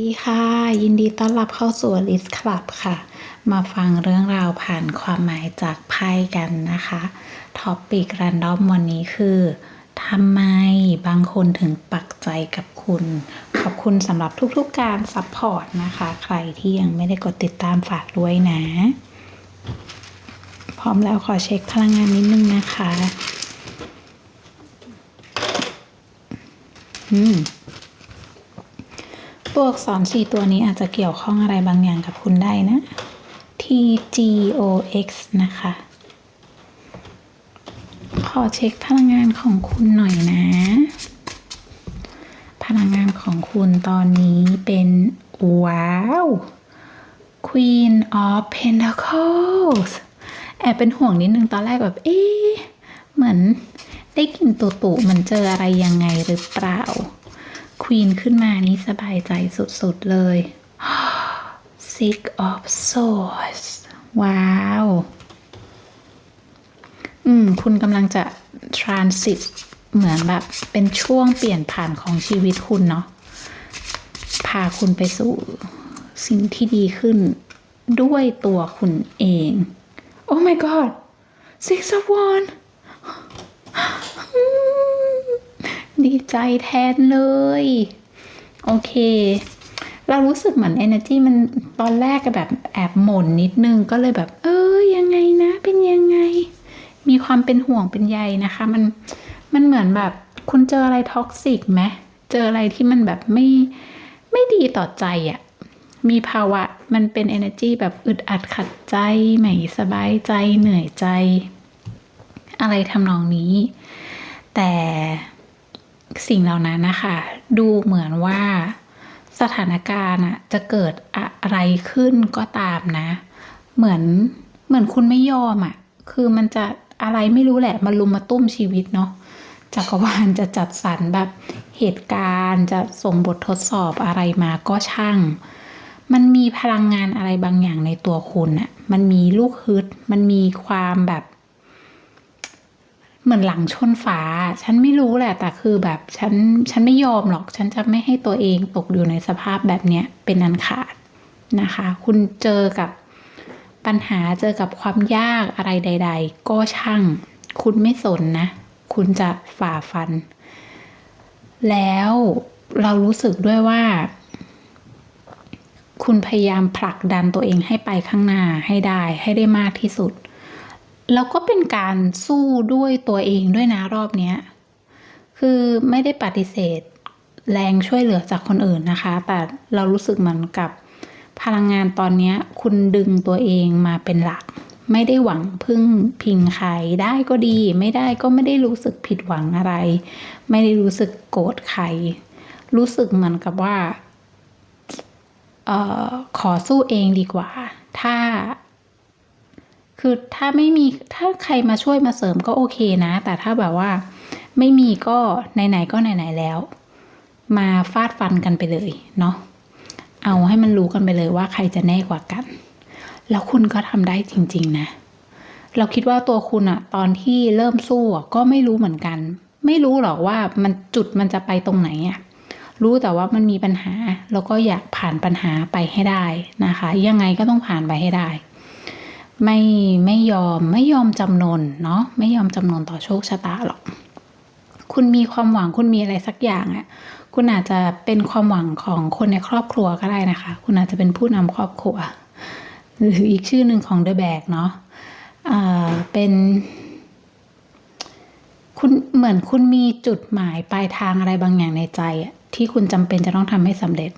ดีค่ะ ยินดีต้อนรับเข้าสู่ List Club ค่ะ มาฟังเรื่องราวผ่านความหมายจากไพ่กันนะคะท็อปปิกรันดอมวันนี้คือทำไมบางคนถึงปักใจกับคุณ ขอบคุณสำหรับทุกๆการซัพพอร์ตนะคะ ใครที่ยังไม่ได้กดติดตามฝากด้วยนะ พร้อมแล้วขอเช็คพลังงานนิดนึงนะคะ อืม ตัวอักษรสี่ตัวนี้อาจจะเกี่ยวข้องอะไรบางอย่างกับคุณได้นะ T G O X นะคะ ขอเช็คพลังงานของคุณหน่อยนะ พลังงานของคุณตอนนี้เป็น ว้าว Queen of Pentacles แอบเป็นห่วงนิดนึงตอนแรกแบบ เอ๊ะ เหมือนได้กลินตุตุๆมันเจออะไรยังไงหรือเปล่า ควีนขึ้นมานี่สบายใจสุดๆเลย Six of Swords ว้าว อืม คุณกำลังจะ transit เหมือนแบบ เป็นช่วงเปลี่ยนผ่านของชีวิตคุณเนาะ พาคุณไปสู่สิ่งที่ดีขึ้นด้วยตัวคุณเอง Oh my god Six of Wands ดีใจแทนเลย โอเค เรารู้สึกเหมือน energy มันตอนแรกก็แบบแอบหม่นนิดนึงก็เลยแบบ เออยังไงนะ เป็นยังไง มีความเป็นห่วงเป็นใยนะคะ มันมันเหมือนแบบคุณเจออะไรท็อกซิกไหมเจออะไรที่มันแบบไม่ไม่ดีต่อใจอะ่ะมีภาวะมันเป็น energy แบบอึดอัดขัดใจไม่สบายใจเหนื่อยใจ อะไรทำนองนี้ แต่ สิ่งเหล่านั้นนะคะ ดูเหมือนว่าสถานการณ์จะเกิดอะไรขึ้นก็ตามนะ เหมือนเหมือนคุณไม่ยอมอะคือมันจะอะไรไม่รู้แหละมาลุมมาตุ้มชีวิตเนาะจักรวาลจะจัดสรรแบบเหตุการณ์จะส่งบททดสอบอะไรมาก็ช่าง มันมีพลังงานอะไรบางอย่างในตัวคุณอะมันมีลูกฮึด มันมีความแบบ เหมือนหลังชนฝา ฉันไม่รู้แหละ แต่คือแบบฉันฉันไม่ยอมหรอก ฉันจะไม่ให้ตัวเองตกอยู่ในสภาพแบบเนี้ยเป็นอันขาดนะคะ คุณเจอกับปัญหาเจอกับความยากอะไรใด ๆ ก็ช่าง คุณไม่สนนะ คุณจะฝ่าฟัน แล้วเรารู้สึกด้วยว่า คุณพยายามผลักดันตัวเองให้ไปข้างหน้าให้ได้ให้ได้มากที่สุด แล้วก็เป็นการสู้ด้วยตัวเองด้วยนะรอบเนี้ย คือไม่ได้ปฏิเสธแรงช่วยเหลือจากคนอื่นนะคะ แต่เรารู้สึกเหมือนกับพลังงานตอนนี้คุณดึงตัวเองมาเป็นหลัก ไม่ได้หวังพึ่งพิงใครได้ก็ดี ไม่ได้ก็ไม่ได้รู้สึกผิดหวังอะไร ไม่ได้รู้สึกโกรธใคร รู้สึกเหมือนกับว่าออขอสู้เองดีกว่า ถ้า คือถ้าไม่มีถ้าใครมาช่วยมาเสริมก็โอเคนะ แต่ถ้าแบบว่าไม่มีก็ไหนๆก็ไหนๆแล้ว มาฟาดฟันกันไปเลยเนาะเอาให้มันรู้กันไปเลยว่าใครจะแน่กว่ากัน แล้วคุณก็ทำได้จริง ๆ นะ เราคิดว่าตัวคุณอะตอนที่เริ่มสู้ก็ไม่รู้เหมือนกัน ไม่รู้หรอกว่ามันจุดมันจะไปตรงไหนอะรู้แต่ว่ามันมีปัญหา แล้วก็อยากผ่านปัญหาไปให้ได้นะคะ ยังไงก็ต้องผ่านไปให้ได้ ไม่ไม่ยอมไม่ยอมจำนนเนาะไม่ยอมจำนนต่อโชคชะตาหรอก คุณมีความหวังคุณมีอะไรสักอย่างอะ่ะคุณอาจจะเป็นความหวังของคนในครอบครัวก็ได้นะคะ คุณอาจจะเป็นผู้นำครอบครัว หรืออีกชื่อหนึ่งของ The Bag เนาะเป็นคุณเหมือนคุณมีจุดหมายปลายทางอะไรบางอย่างในใจที่คุณจำเป็นจะต้องทำให้สำเร็จ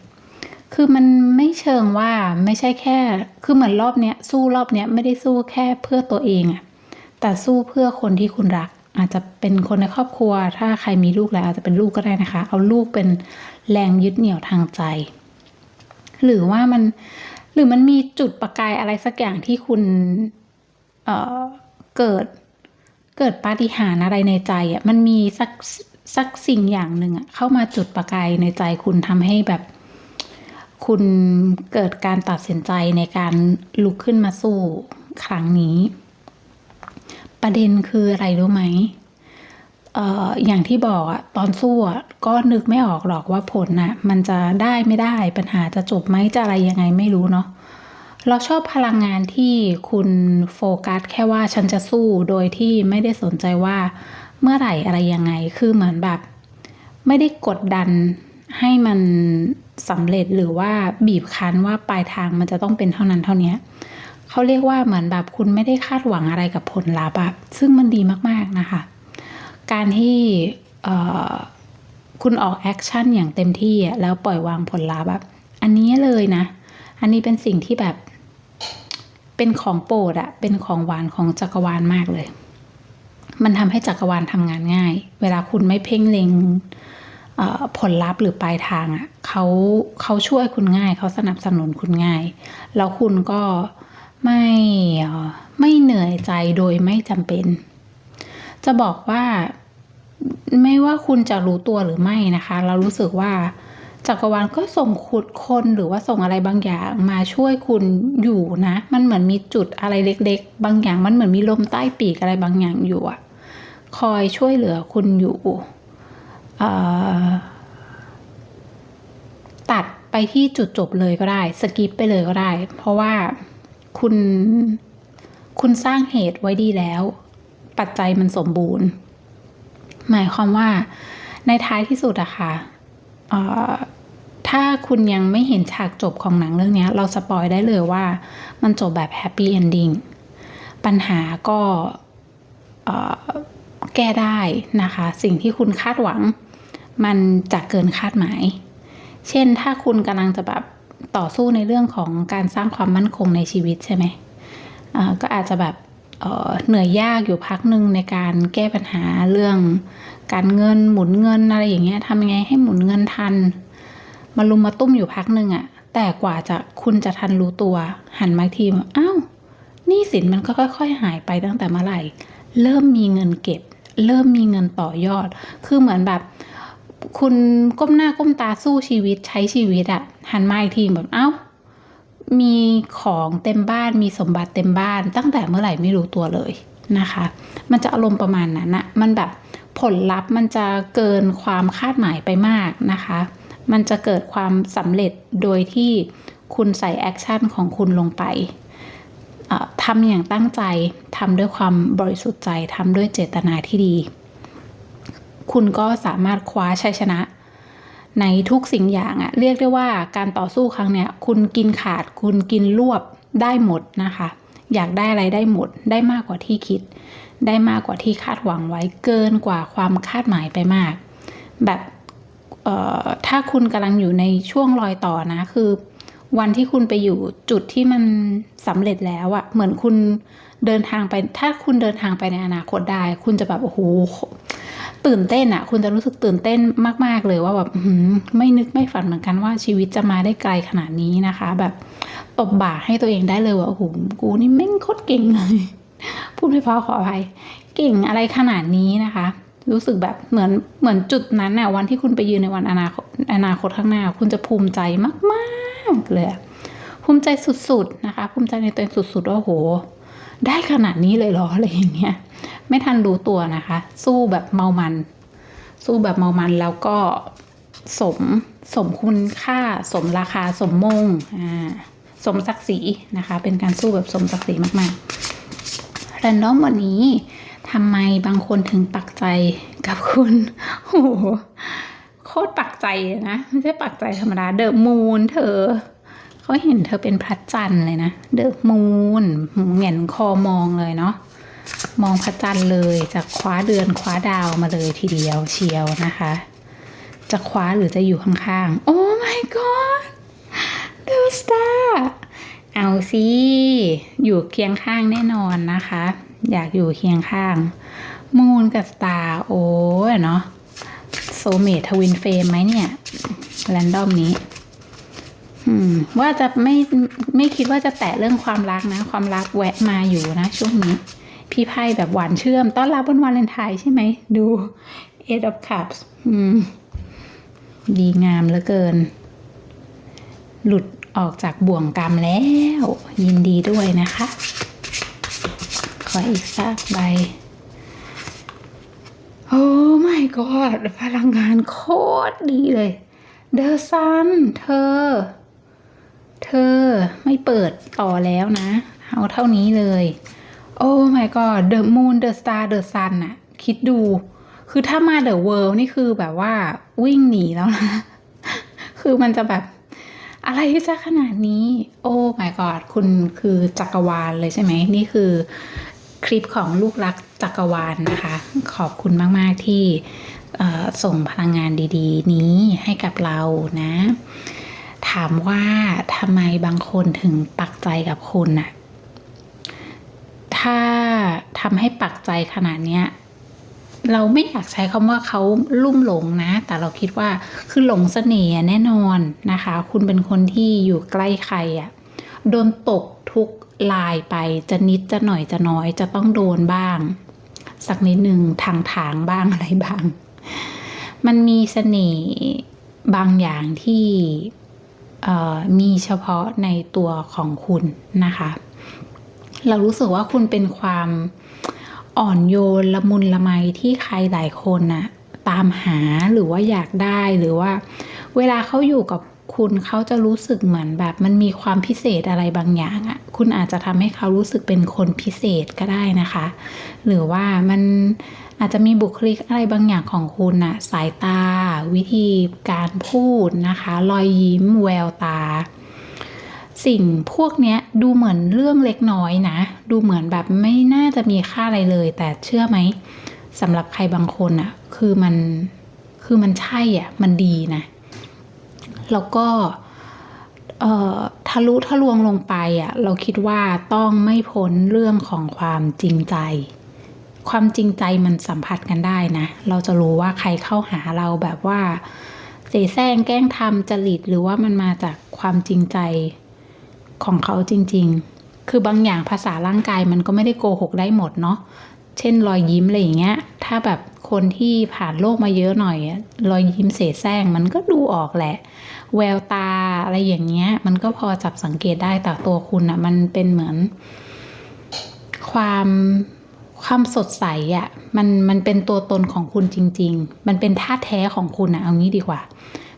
คือมันไม่เชิงว่าไม่ใช่แค่ คือเหมือนรอบเนี้ยสู้รอบเนี้ยไม่ได้สู้แค่เพื่อตัวเองอะแต่สู้เพื่อคนที่คุณรัก อาจจะเป็นคนในครอบครัว ถ้าใครมีลูกแล้วอาจจะเป็นลูกก็ได้นะคะ เอาลูกเป็นแรงยึดเหนี่ยวทางใจ หรือว่ามันหรือมันมีจุดประกายอะไรสักอย่างที่คุณเอ่อเกิดเกิดปาฏิหาริย์อะไรในใจอะ่ะมันมีสักสักสิ่งอย่างหนึ่งอะเข้ามาจุดประกายในใจคุณทำให้แบบ คุณเกิดการตัดสินใจในการลุกขึ้นมาสู้ครั้งนี้ ประเด็นคืออะไรรู้ไหมเอ่ออย่างที่บอกอะตอนสู้อะก็นึกไม่ออกหรอกว่าผลน่ะมันจะได้ไม่ได้ปัญหาจะจบไหมจะอะไรยังไงไม่รู้เนาะเราชอบพลังงานที่คุณโฟกัสแค่ว่าฉันจะสู้โดยที่ไม่ได้สนใจว่าเมื่อไหร่อะไรยังไง คือเหมือนแบบ ไม่ได้กดดันให้มัน สำเร็จหรือว่าบีบคั้นว่าปลายทางมันจะต้องเป็นเท่านั้นเท่านี้เขาเรียกว่าเหมือนแบบคุณไม่ได้คาดหวังอะไรกับผลลัพธ์อะซึ่งมันดีมากๆนะคะ การที่คุณออกแอคชั่นอย่างเต็มที่แล้วปล่อยวางผลลัพธ์แบบอันนี้เลยนะ อันนี้เป็นสิ่งที่แบบเป็นของโปรดอะเป็นของหวานของจักรวาลมากเลย มันทำให้จักรวาลทำงานง่าย เวลาคุณไม่เพ่งเล็ง ผลลัพธ์หรือปลายทางอะ่ะเขาเขาช่วยคุณง่าย เขาสนับสนุนคุณง่าย แล้วคุณก็ไม่ไม่เหนื่อยใจโดยไม่จำเป็น จะบอกว่าไม่ว่าคุณจะรู้ตัวหรือไม่นะคะ เรารู้สึกว่าจักรวาลก็ส่งขุดคนหรือว่าส่งอะไรบางอย่างมาช่วยคุณอยู่นะ มันเหมือนมีจุดอะไรเล็ก ๆ บางอย่างมันเหมือนมีลมใต้ปีกอะไรบางอย่างอยู่อะคอยช่วยเหลือคุณอยู่ ตัดไปที่จุดจบเลยก็ได้สกิปไปเลยก็ได้ เพราะว่าคุณคุณสร้างเหตุไว้ดีแล้ว ปัจจัยมันสมบูรณ์ หมายความว่าในท้ายที่สุดอะค่ะเอ่อถ้าคุณยังไม่เห็นฉากจบของหนังเรื่องนี้ เราสปอยได้เลยว่ามันจบแบบแฮปปี้เอนดิ้งปัญหาก็แก้ได้นะคะ สิ่งที่คุณคาดหวัง มันจะเกินคาดหมาย เช่นถ้าคุณกำลังจะแบบต่อสู้ในเรื่องของการสร้างความมั่นคงในชีวิตใช่ไหมก็อาจจะแบบเเหนื่อยยากอยู่พักหนึ่งในการแก้ปัญหาเรื่องการเงินหมุนเงินอะไรอย่างเงี้ยทำยังไงให้หมุนเงินทัน มาลุมมาตุ้มอยู่พักหนึ่งอะแต่กว่าจะคุณจะทันรู้ตัวหันมาทีว่าอ้าวนี่สินมันก็ค่อยๆหายไปตั้งแต่เมื่อไหร่ เริ่มมีเงินเก็บ เริ่มมีเงินต่อยอด คือเหมือนแบบ คุณก้มหน้าก้มตาสู้ชีวิตใช้ชีวิตอะหันมาอีกทีแบบเอ้า มีของเต็มบ้านมีสมบัติเต็มบ้าน ตั้งแต่เมื่อไหร่ไม่รู้ตัวเลยนะคะ มันจะอารมณ์ประมาณนั้นนะมันแบบผลลัพธ์มันจะเกินความคาดหมายไปมากนะคะ มันจะเกิดความสำเร็จโดยที่คุณใส่แอคชั่นของคุณลงไปทำอย่างตั้งใจทำด้วยความบริสุทธิ์ใจทำด้วยเจตนาที่ดี คุณก็สามารถคว้าชัยชนะ ในทุกสิ่งอย่างอะเรียกได้ว่าการต่อสู้ครั้งเนี้ยคุณกินขาด คุณกินรวบได้หมดนะคะ อยากได้อะไรได้หมด ได้มากกว่าที่คิด ได้มากกว่าที่คาดหวังไว้เกินกว่าความคาดหมายไปมาก แบบเอ่อถ้าคุณกำลังอยู่ในช่วงรอยต่อนะคือ วันที่คุณไปอยู่จุดที่มันสำเร็จแล้วอะเหมือนคุณ เดินทางไป ถ้าคุณเดินทางไปในอนาคตได้ คุณจะแบบโอ้โหตื่นเต้นอะคุณจะรู้สึกตื่นเต้นมาก ๆ เลยว่าแบบไม่นึกไม่ฝันเหมือนกันว่าชีวิตจะมาได้ไกลขนาดนี้นะคะ แบบตบบ่าให้ตัวเองได้เลยว่าโอ้โหกูนี่แม่งโคตรเก่งเลยพูดไม่พอขออภัยเก่งอะไรขนาดนี้นะคะ รู้สึกแบบเหมือนเหมือนจุดนั้นน่ะวันที่คุณไปยืนในวันอนาคตอนาคตข้างหน้า คุณจะภูมิใจมาก ๆ เลยภูมิใจสุด ๆ นะคะ ภูมิใจในตัวเองสุด ๆ ว่าโห ได้ขนาดนี้เลยเหรออะไรอย่างเงี้ยไม่ทันรู้ตัวนะคะ สู้แบบเมามัน สู้แบบเมามันแล้วก็สมสมคุณค่า สมราคาสมมงอ่าสมศักดิ์ศรีนะคะ เป็นการสู้แบบสมศักดิ์ศรีมากๆแรนดอมวันนี้ทำไมบางคนถึงปักใจกับคุณโอ้โหโคตรปักใจนะ ไม่ใช่ปักใจธรรมดาเดอะมูนเธอ เขาเห็นเธอเป็นพระจันทร์เลยนะเดอะมูนเหงียนคอมองเลยเนาะมองพระจันทร์เลยจะคว้าเดือนคว้าดาวมาเลยทีเดียวเชียวนะคะ จะคว้าหรือจะอยู่ข้างๆ โอ้ my god ดูสตาร์เอาสิอยู่เคียงข้างแน่นอนนะคะ อยากอยู่เคียงข้าง มูนกับสตาร์โอ้เนาะโซเมททวินเฟมไหมเนี่ยแรนดอมนี้ ว่าจะไม่ไม่คิดว่าจะแตะเรื่องความรักนะ ความรักแวะมาอยู่นะ ช่วงนี้ พี่ไพ่แบบหวานเชื่อม ต้อนรับวันวาเลนไทน์ใช่ไหม ดู Eight of Cups ดีงามเหลือเกิน หลุดออกจากบ่วงกรรมแล้ว ยินดีด้วยนะคะ ขออีกสักใบ โอ้ god พลังงานโคตรดีเลย The Sun เธอ เธอไม่เปิดต่อแล้วนะ เอาเท่านี้เลย โอ้ my god The Moon The Star The Sun อะคิดดู คือถ้ามา The World นี่คือแบบว่าวิ่งหนีแล้วนะ คือมันจะแบบ อะไรที่จะขนาดนี้ โอ้ my god คุณคือจักรวาลเลยใช่ไหม นี่คือคลิปของลูกรักจักรวาลนะคะ ขอบคุณมาก ๆ ที่ส่งพลังงานดี ๆ นี้ให้กับเรานะ ถามว่าทำไมบางคนถึงปักใจกับคุณน่ะ ถ้าทำให้ปักใจขนาดเนี้ยเราไม่อยากใช้คำว่าเขาลุ่มหลงนะ แต่เราคิดว่าคือหลงเสน่ห์แน่นอนนะคะ คุณเป็นคนที่อยู่ใกล้ใครอะ่ะ โดนตกทุกลายไปจะนิดจะหน่อยจะน้อยจะต้องโดนบ้าง สักนิดหนึ่งทางทางบ้างอะไรบ้าง มันมีเสน่ห์บางอย่างที่ มีเฉพาะในตัวของคุณนะคะ เรารู้สึกว่าคุณเป็นความอ่อนโยนละมุนละไมที่ใครหลายคนน่ะตามหาหรือว่าอยากได้หรือว่า เวลาเขาอยู่กับคุณเขาจะรู้สึกเหมือนแบบมันมีความพิเศษอะไรบางอย่างอะ่ะ คุณอาจจะทำให้เขารู้สึกเป็นคนพิเศษก็ได้นะคะ หรือว่ามัน อาจจะมีบุคลิกอะไรบางอย่างของคุณน่ะสายตา วิธีการพูดนะคะ รอยยิ้มแววตา สิ่งพวกเนี้ยดูเหมือนเรื่องเล็กน้อยนะ ดูเหมือนแบบไม่น่าจะมีค่าอะไรเลย แต่เชื่อไหมสำหรับใครบางคนอะคือมันคือมันใช่อะมันดีนะ แล้วก็เอ่อทะลุทะลวงลงไปอะเราคิดว่าต้องไม่พ้นเรื่องของความจริงใจ ความจริงใจมันสัมผัสกันได้นะ เราจะรู้ว่าใครเข้าหาเราแบบว่าเสแสร้งแกล้งทำจริตหรือว่ามันมาจากความจริงใจของเขาจริง ๆ คือบางอย่างภาษาร่างกายมันก็ไม่ได้โกหกได้หมดเนาะ เช่น รอยยิ้มอะไรอย่างเงี้ย ถ้าแบบคนที่ผ่านโลกมาเยอะหน่อย รอยยิ้มเสแสร้งมันก็ดูออกแหละ แววตาอะไรอย่างเงี้ย มันก็พอจับสังเกตได้แต่ตัวคุณอะมันเป็นเหมือนความ ความสดใสอะมันมันเป็นตัวตนของคุณจริง ๆ มันเป็นท่าแท้ของคุณอะเอางี้ดีกว่า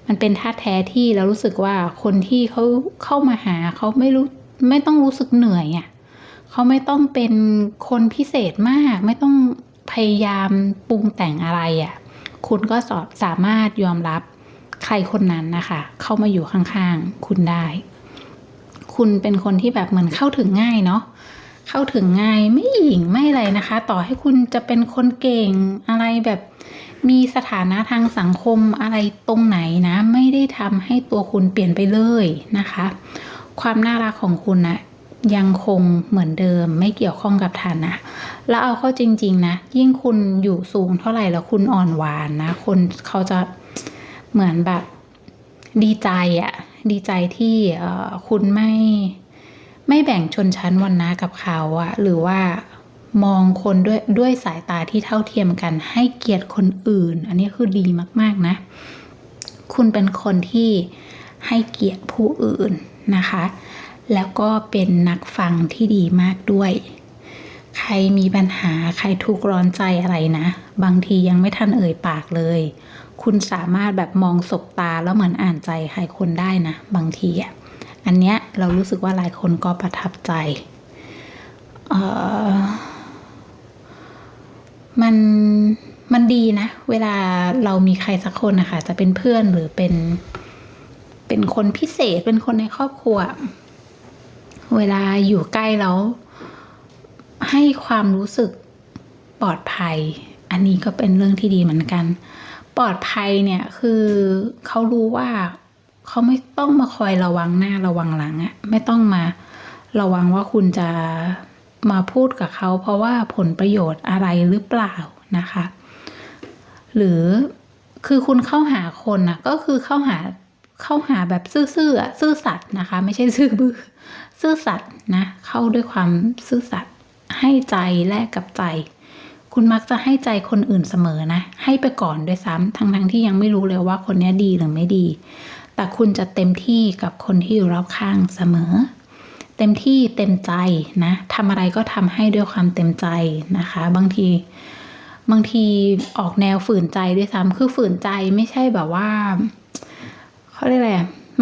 มันเป็นท่าแท้ที่เรารู้สึกว่าคนที่เขาเข้ามาหาเขาไม่รู้ไม่ต้องรู้สึกเหนื่อยอะเขาไม่ต้องเป็นคนพิเศษมาก ไม่ต้องพยายามปรุงแต่งอะไรอะคุณก็สอบสามารถยอมรับใครคนนั้นนะคะ เข้ามาอยู่ข้างๆ คุณได้ คุณเป็นคนที่แบบเหมือนเข้าถึงง่ายเนาะ เข้าถึงง่ายไม่หยิ่งไม่อะไรนะคะ ต่อให้คุณจะเป็นคนเก่งอะไรแบบมีสถานะทางสังคมอะไรตรงไหนนะ ไม่ได้ทำให้ตัวคุณเปลี่ยนไปเลยนะคะ ความน่ารักของคุณนะยังคงเหมือนเดิมไม่เกี่ยวข้องกับฐานะ แล้วเอาเข้าจริง ๆ นะ ยิ่งคุณอยู่สูงเท่าไหร่แล้วคุณอ่อนหวานนะ คนเขาจะเหมือนแบบดีใจอะดีใจที่คุณไม่ ไม่แบ่งชนชั้นวรรณะกับเขาอะหรือว่ามองคนด้วยด้วยสายตาที่เท่าเทียมกัน ให้เกียรติคนอื่น อันนี้คือดีมากๆนะ คุณเป็นคนที่ให้เกียรติผู้อื่นนะคะ แล้วก็เป็นนักฟังที่ดีมากด้วย ใครมีปัญหาใครทุกร้อนใจอะไรนะ บางทียังไม่ทันเอ่ยปากเลย คุณสามารถแบบมองสบตาแล้วเหมือนอ่านใจใครคนได้นะ บางทีอะ อันเนี้ยเรารู้สึกว่าหลายคนก็ประทับใจ มันมันดีนะ เวลาเรามีใครสักคนนะคะจะเป็นเพื่อนหรือเป็น เป็นคนพิเศษเป็นคนในครอบครัว เวลาอยู่ใกล้แล้ว ให้ความรู้สึกปลอดภัย อันนี้ก็เป็นเรื่องที่ดีเหมือนกัน ปลอดภัยเนี่ยคือเขารู้ว่า เขาไม่ต้องมาคอยระวังหน้าระวังหลังอะไม่ต้องมาระวังว่าคุณจะมาพูดกับเขา เพราะว่าผลประโยชน์อะไรหรือเปล่านะคะ หรือคือคุณเข้าหาคนนะก็คือเข้าหาเข้าหาแบบซื่อๆอะซื่อสัตย์นะคะ ไม่ใช่ซื่อบื้อซื่อสัตย์นะเข้าด้วยความซื่อสัตย์ให้ใจแลกกับใจ คุณมักจะให้ใจคนอื่นเสมอนะ ให้ไปก่อนด้วยซ้ำทั้งทั้งๆที่ยังไม่รู้เลยว่าคนนี้ดีหรือไม่ดี แต่คุณจะเต็มที่กับคนที่อยู่รอบข้างเสมอ เต็มที่เต็มใจนะทำอะไรก็ทำให้ด้วยความเต็มใจนะคะ บางทีบางทีออกแนวฝืนใจด้วยซ้ำคือฝืนใจไม่ใช่แบบว่าเขาเรียกอะไร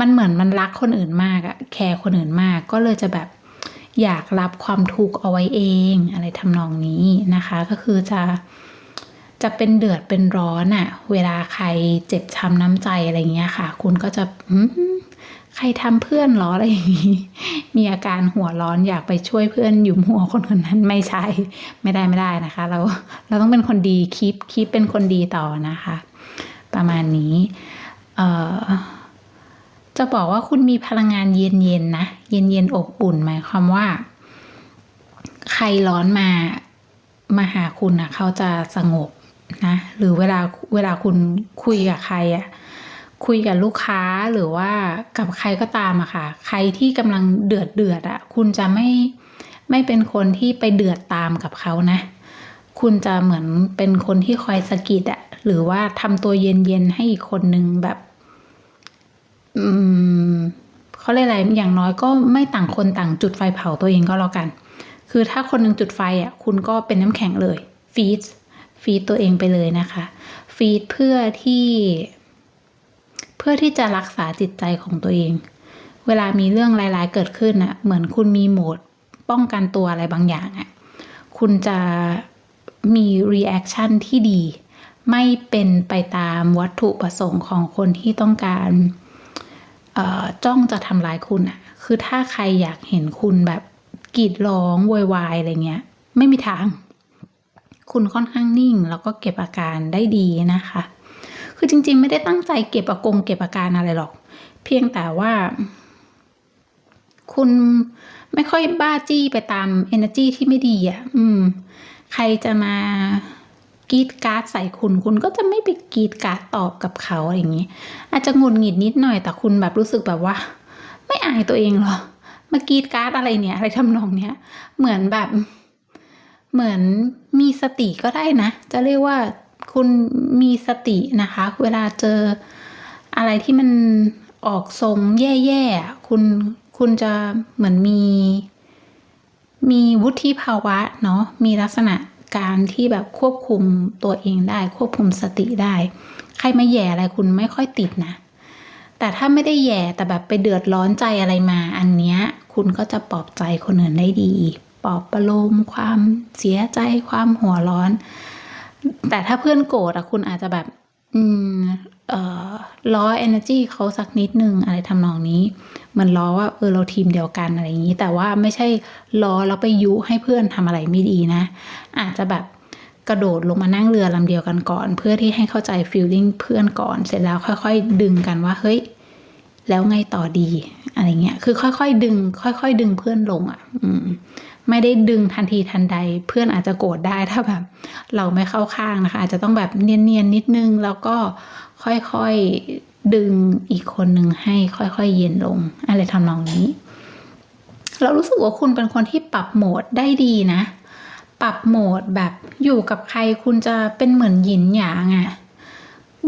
มันเหมือนมันรักคนอื่นมากอะแคร์คนอื่นมากก็เลยจะแบบอยากรับความทุกข์เอาไว้เอง อะไรทำนองนี้นะคะ ก็คือจะ จะเป็นเดือดเป็นร้อนอะเวลาใครเจ็บช้ำน้ำใจอะไรเงี้ยค่ะ คุณก็จะใครทำเพื่อนเหรออะไรอย่างงี้ มีอาการหัวร้อนอยากไปช่วยเพื่อนหยุมหัวคนคนนั้นไม่ใช่ไม่ได้ไม่ได้นะคะ เราเราต้องเป็นคนดีคีปคีปเป็นคนดีต่อนะคะ ประมาณนี้เอ่อจะบอกว่าคุณมีพลังงานเย็นๆนะ เย็นๆอบอุ่นหมายความว่า ใครร้อนมามาหาคุณนะเขาจะสงบ นะหรือเวลาเวลาคุณคุยกับใครอะคุยกับลูกค้าหรือว่ากับใครก็ตามอะค่ะ ใครที่กำลังเดือดเดือดอะคุณจะไม่ไม่เป็นคนที่ไปเดือดตามกับเขานะ คุณจะเหมือนเป็นคนที่คอยสะกิดอะหรือว่าทำตัวเย็นๆให้อีกคนนึงแบบ อืมเขาเรียกอะไรอย่างน้อยก็ไม่ต่างคนต่างจุดไฟเผาตัวเองก็แล้วกัน คือถ้าคนหนึ่งจุดไฟอะคุณก็เป็นน้ำแข็งเลยฟีด ฟีดตัวเองไปเลยนะคะ ฟีดเพื่อที่ เพื่อที่จะรักษาจิตใจของตัวเอง เวลามีเรื่องร้ายๆเกิดขึ้นอะเหมือนคุณมีโหมดป้องกันตัวอะไรบางอย่างอะคุณจะมีรีแอคชั่นที่ดี ไม่เป็นไปตามวัตถุประสงค์ของคนที่ต้องการจ้องจะทำร้ายคุณอะคือถ้าใครอยากเห็นคุณแบบกรีดร้องโวยวายอะไรเงี้ย ไม่มีทาง คุณค่อนข้างนิ่ง แล้วก็เก็บอาการได้ดีนะคะ คือจริงๆ ไม่ได้ตั้งใจเก็บอากงเก็บอาการอะไรหรอก เพียงแต่ว่า คุณไม่ค่อยบ้าจี้ไปตาม energy ที่ไม่ดีอะ อืม ใครจะมากรีดการ์ดใส่คุณคุณก็จะไม่ไปกรีดการ์ดตอบกับเขาอะไรอย่างนี้ อาจจะงุดหงิดนิดหน่อยแต่คุณแบบรู้สึกแบบว่า ไม่อายตัวเองเหรอมากรีดการ์ดอะไรเนี่ย อะไรทำนองเนี้ย เหมือนแบบ เหมือนมีสติก็ได้นะ จะเรียกว่าคุณมีสตินะคะ เวลาเจออะไรที่มันออกทรงแย่ๆคุณคุณจะเหมือนมี มีวุฒิภาวะเนาะมีลักษณะการที่แบบควบคุมตัวเองได้ ควบคุมสติได้ ใครมาแย่อะไรคุณไม่ค่อยติดนะ แต่ถ้าไม่ได้แย่แต่แบบไปเดือดร้อนใจอะไรมา อันเนี้ยคุณก็จะปลอบใจคนอื่นได้ดี ปลอบประโลมความเสียใจความหัวร้อน แต่ถ้าเพื่อนโกรธอะคุณอาจจะแบบ อืมเอ่อล้อ energy เขาสักนิดนึงอะไรทำนองนี้ มันล้อว่าเออเราทีมเดียวกันอะไรอย่างนี้ แต่ว่าไม่ใช่ล้อแล้วไปยุให้เพื่อนทำอะไรไม่ดีนะ อาจจะแบบกระโดดลงมานั่งเรือลำเดียวกันก่อน เพื่อที่ให้เข้าใจ feeling เพื่อนก่อน เสร็จแล้วค่อย ๆ ดึงกันว่าเฮ้ยแล้วไงต่อดีอะไรเงี้ย คือค่อยๆดึง ค่อย ๆ ดึงเพื่อนลงอะ อืม ไม่ได้ดึงทันทีทันใด เพื่อนอาจจะโกรธได้ถ้าแบบ เราไม่เข้าข้างนะคะ อาจจะต้องแบบเนียนๆนิดนึง แล้วก็ค่อยๆดึงอีกคนหนึ่งให้ค่อยๆเย็นลง อะไรทำนองนี้ เรารู้สึกว่าคุณเป็นคนที่ปรับโหมดได้ดีนะ ปรับโหมดแบบอยู่กับใครคุณจะเป็นเหมือนหยินหยางอะ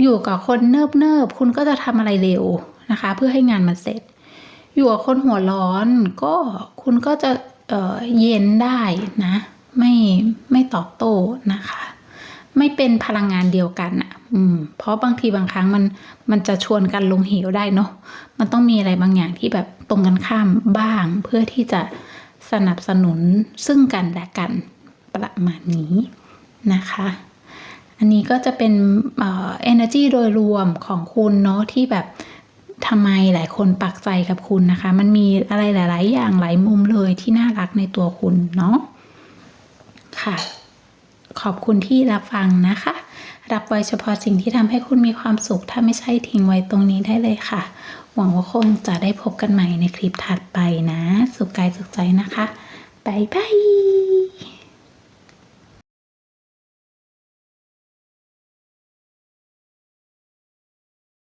อยู่กับคนเนิบเนิบๆคุณก็จะทำอะไรเร็วนะคะ เพื่อให้งานมันเสร็จ อยู่กับคนหัวร้อนก็คุณก็จะ เย็นได้นะไม่ไม่ตอบโต้นะคะ ไม่เป็นพลังงานเดียวกันอะ่ะอืมเพราะบางทีบางครั้งมันมันจะชวนกันลงเหวได้เนาะมันต้องมีอะไรบางอย่างที่แบบตรงกันข้ามบ้าง เพื่อที่จะสนับสนุนซึ่งกันและกันประมาณนี้นะคะ อันนี้ก็จะเป็นเอ่อ energy โดยรวมของคุณเนาะที่แบบ ทำไมหลายคนปักใจกับคุณนะคะ มันมีอะไรหลาย ๆ อย่างหลายมุมเลยที่น่ารักในตัวคุณเนาะค่ะ ขอบคุณที่รับฟังนะคะ รับไว้เฉพาะสิ่งที่ทำให้คุณมีความสุข ถ้าไม่ใช่ทิ้งไว้ตรงนี้ได้เลยค่ะ หวังว่าคงจะได้พบกันใหม่ในคลิปถัดไปนะ สุขกายสุขใจนะคะบายบาย